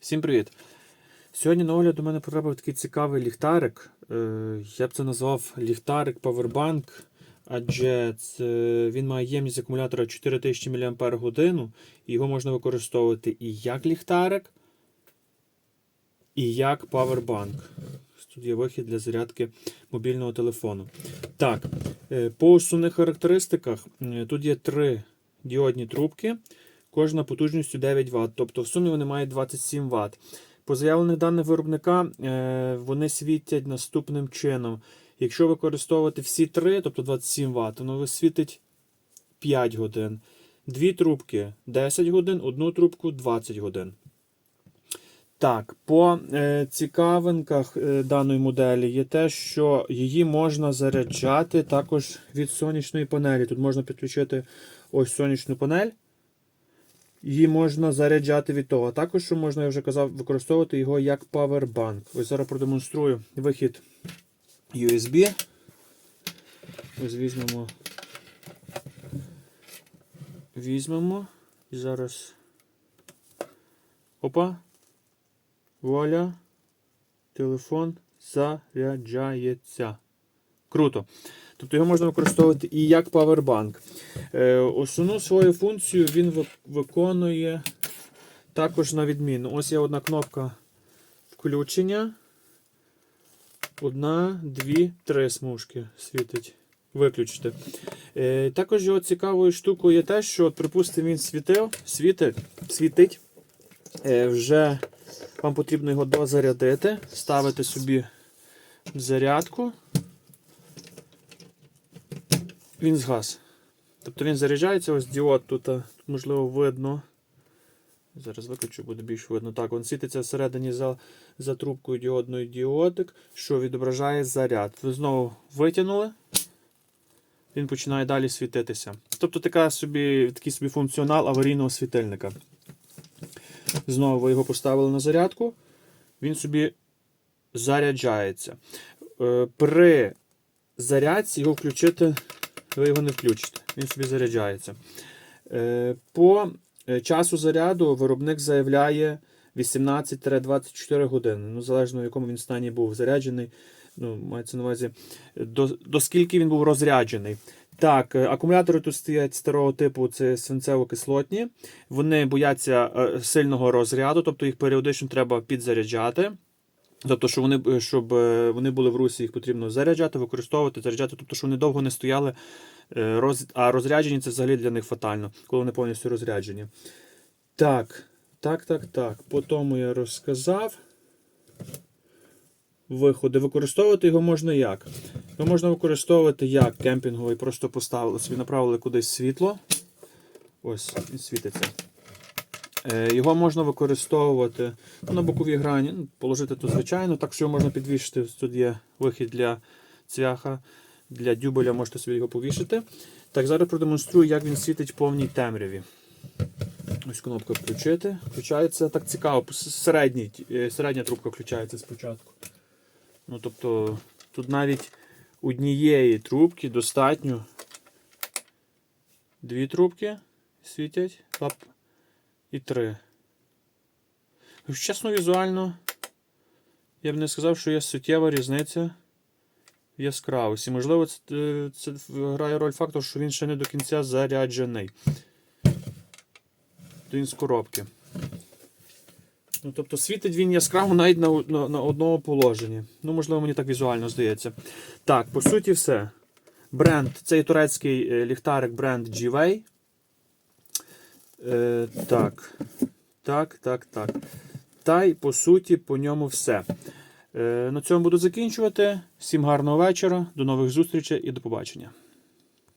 Всім привіт! Сьогодні на огляд до мене потрапив такий цікавий ліхтарик. Е, Я б це назвав ліхтарик Powerbank, адже він має ємність акумулятора 4000 мАч, і його можна використовувати і як ліхтарик, і як Powerbank. Тут є вихід для зарядки мобільного телефону. Так, е, по основних характеристиках е, тут є три діодні трубки. Кожна потужністю 9 Вт, тобто в сумі вони мають 27 Вт. По заявлених даних виробника е, вони світять наступним чином. Якщо використовувати всі три, тобто 27 Вт, воно світить 5 годин. Дві трубки 10 годин, одну трубку 20 годин. Так, по е, цікавинках е, даної моделі є те, що її можна заряджати також від сонячної панелі. Тут можна підключити ось сонячну панель. Її можна заряджати від того. Також, що можна, я вже казав, використовувати його як павербанк. Ось зараз продемонструю вихід USB. Ось візьмемо. Візьмемо. І зараз. Опа. Вуаля. Телефон заряджається. Круто. Тобто його можна використовувати і як павербанк. Е, основну свою функцію він виконує також на відміну. Ось є одна кнопка включення. Одна, дві, три смужки світить. Виключити. Е, також його цікавою штукою є те, що, от, припустимо, він світив, світить, світить. Е, вже вам потрібно його дозарядити, ставити собі зарядку. Він згас. Тобто він заряджається, ось діод тут, можливо видно. Зараз виключу, буде більш видно. Так, він світиться всередині за, за трубкою діодної діодик, що відображає заряд. Ви знову витягнули, він починає далі світитися. Тобто така собі, такий собі функціонал аварійного світильника. Знову ви його поставили на зарядку, він собі заряджається. Е, При зарядці його включити ви його не включите, він собі заряджається. Е, По е, часу заряду виробник заявляє 18-24 години. Ну, залежно в якому він стані був заряджений. Ну, мається на увазі, до, до скільки він був розряджений. Так, е, акумулятори тут стоять старого типу, це свинцево-кислотні. Вони бояться сильного розряду, тобто їх періодично треба підзаряджати. Тобто, що вони, е, щоб е, вони були в русі, їх потрібно заряджати, використовувати, заряджати, тобто, що вони довго не стояли, е, роз... а розряджені це взагалі для них фатально, коли вони повністю розряджені. Так, так, так, так. По тому я розказав. Виходи. Використовувати його можна як? Його можна використовувати як кемпінговий, просто поставили собі, направили кудись світло. Ось, він світиться. Е, Його можна використовувати на боковій грані, ну, положити тут звичайно, так що його можна підвішити. Тут є вихід для цвяха, для дюбеля можете собі його повішати. Так, зараз продемонструю, як він світить в повній темряві. Ось кнопка включити. Включається так цікаво, середній, е, середня трубка включається спочатку. Ну, тобто, тут навіть однієї трубки достатньо. Дві трубки світять. І 3. Чесно, візуально, я б не сказав, що є суттєва різниця в яскравості. Можливо, це, е, це грає роль фактор, що він ще не до кінця заряджений. Він з коробки. Ну, Тобто світить він яскраво навіть на, на, на одному положенні. Ну, можливо, мені так візуально здається. Так, по суті, все. Бренд, цей турецький е, ліхтарик бренд G-Way. Е, так. Так, так, так. Та й по суті по ньому все. Е, на цьому буду закінчувати. Всім гарного вечора, до нових зустрічей і до побачення.